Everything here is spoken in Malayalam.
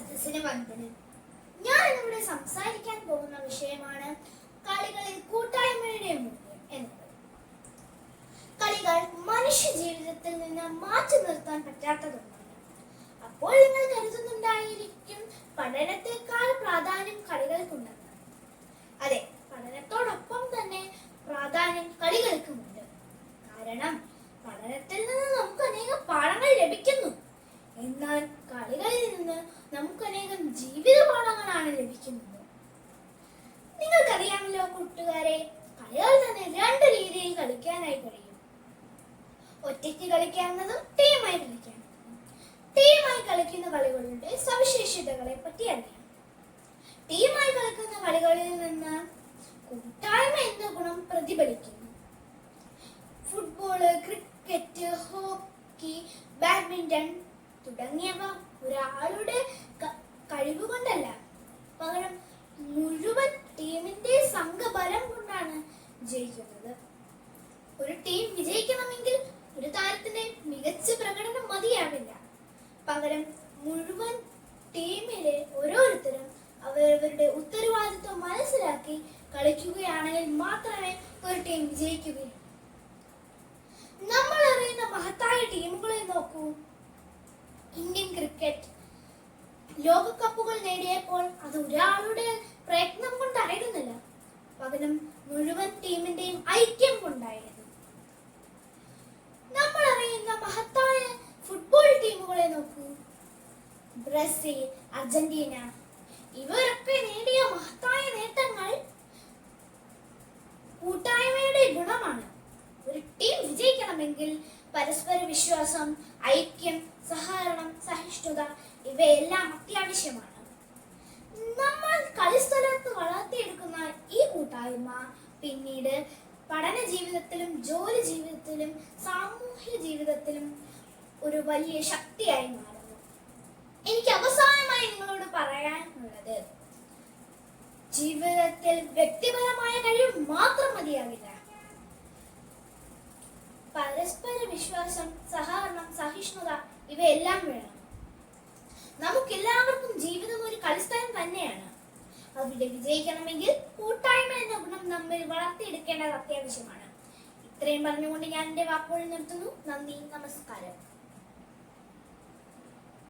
സദസ്സിന് വന്ദനം. ഞാൻ ഇവിടെ സംസാരിക്കാൻ പോകുന്ന വിഷയമാണ് കളികളിൽ കൂട്ടായ്മയുടെ കളികൾ മനുഷ്യ ജീവിതത്തിൽ നിന്ന് മാറ്റി നിർത്താൻ പറ്റാത്തതൊന്നാണ്. അപ്പോൾ നിങ്ങൾ കരുതുന്നുണ്ടായിരിക്കും പഠനത്തെക്കാൾ പ്രാധാന്യം കളികൾക്കുണ്ടെന്ന്. അതെ പഠനത്തോടൊപ്പം തന്നെ ലഭിക്കുന്നത്. നിങ്ങൾക്കറിയാമല്ലോ കൂട്ടുകാരെ കളികൾ തന്നെ രണ്ട് രീതിയിൽ കളിക്കാനായി കഴിയും. ഒറ്റയ്ക്ക് കളിക്കാവുന്നതും ടീമായി കളിക്കാവുന്നതും. ടീമായി കളിക്കുന്ന കളികളുടെ സവിശേഷതകളെ പറ്റി അറിയാം. ടീമായി കളിക്കുന്ന കളികളിൽ നിന്ന് കൂട്ടായ്മ എന്ന ഗുണം പ്രതിഫലിക്കുന്നു. ഫുട്ബോൾ ക്രിക്കറ്റ് ഹോക്കി ബാഡ്മിന്റൺ തുടങ്ങിയവ ഒരാളുടെ കൊണ്ടാണ് ജയിക്കുന്നത് ഒരു ടീം വിജയിക്കണമെങ്കിൽ ഒരു താരത്തിന്റെ മികച്ച പ്രകടനം മതിയാവില്ല. പകരം മുഴുവൻ ടീമിലെ ഓരോരുത്തരും അവരവരുടെ ഉത്തരവാദിത്വം മനസ്സിലാക്കി കളിക്കുകയാണെങ്കിൽ മാത്രമേ ഒരു ടീം വിജയിക്കുകയുള്ളൂ. നമ്മൾ അറിയുന്ന മഹത്തായ ടീമുകളെ നോക്കൂ. ഇന്ത്യൻ ക്രിക്കറ്റ് ലോകകപ്പുകൾ നേടിയപ്പോൾ അത് ഒരാളുടെ പകരം മുഴുവൻ ടീമിന്റെയും ഐക്യം കൊണ്ടായിരുന്നു. നമ്മൾ അറിയുന്ന മഹത്തായ ഫുട്ബോൾ ടീമുകളെ നോക്കൂ. ബ്രസീൽ അർജന്റീന ഇവരൊക്കെ നേടിയ മഹത്തായ നേട്ടങ്ങൾ കൂട്ടായ്മയുടെ ഗുണമാണ്. ഒരു ടീം വിജയിക്കണമെങ്കിൽ പരസ്പര വിശ്വാസം ഐക്യം സഹകരണം സഹിഷ്ണുത ഇവയെല്ലാം അത്യാവശ്യമാണ്. കളിസ്ഥലത്ത് വളർത്തിയെടുക്കുന്ന ഈ കൂട്ടായ്മ പിന്നീട് പഠന ജീവിതത്തിലും ജോലി ജീവിതത്തിലും സാമൂഹ്യ ജീവിതത്തിലും ഒരു വലിയ ശക്തിയായി മാറുന്നു. എനിക്ക് അവസാനമായി നിങ്ങളോട് പറയാനുള്ളത് ജീവിതത്തിൽ വ്യക്തിപരമായ കഴിവ് മാത്രം മതിയാവില്ല. പരസ്പര വിശ്വാസം സഹകരണം സഹിഷ്ണുത ഇവയെല്ലാം വേണം. നമുക്കെല്ലാവർക്കും ജീവിതം ഒരു കളിസ്ഥലം തന്നെയാണ്. അവിടെ വിജയിക്കണമെങ്കിൽ കൂട്ടായ്മ എന്ന ഗുണം നമ്മൾ വളർത്തിയെടുക്കേണ്ടത് അത്യാവശ്യമാണ്. ഇത്രയും പറഞ്ഞുകൊണ്ട് ഞാൻ എന്റെ വാക്കുകൾ നിർത്തുന്നു. നന്ദി നമസ്കാരം.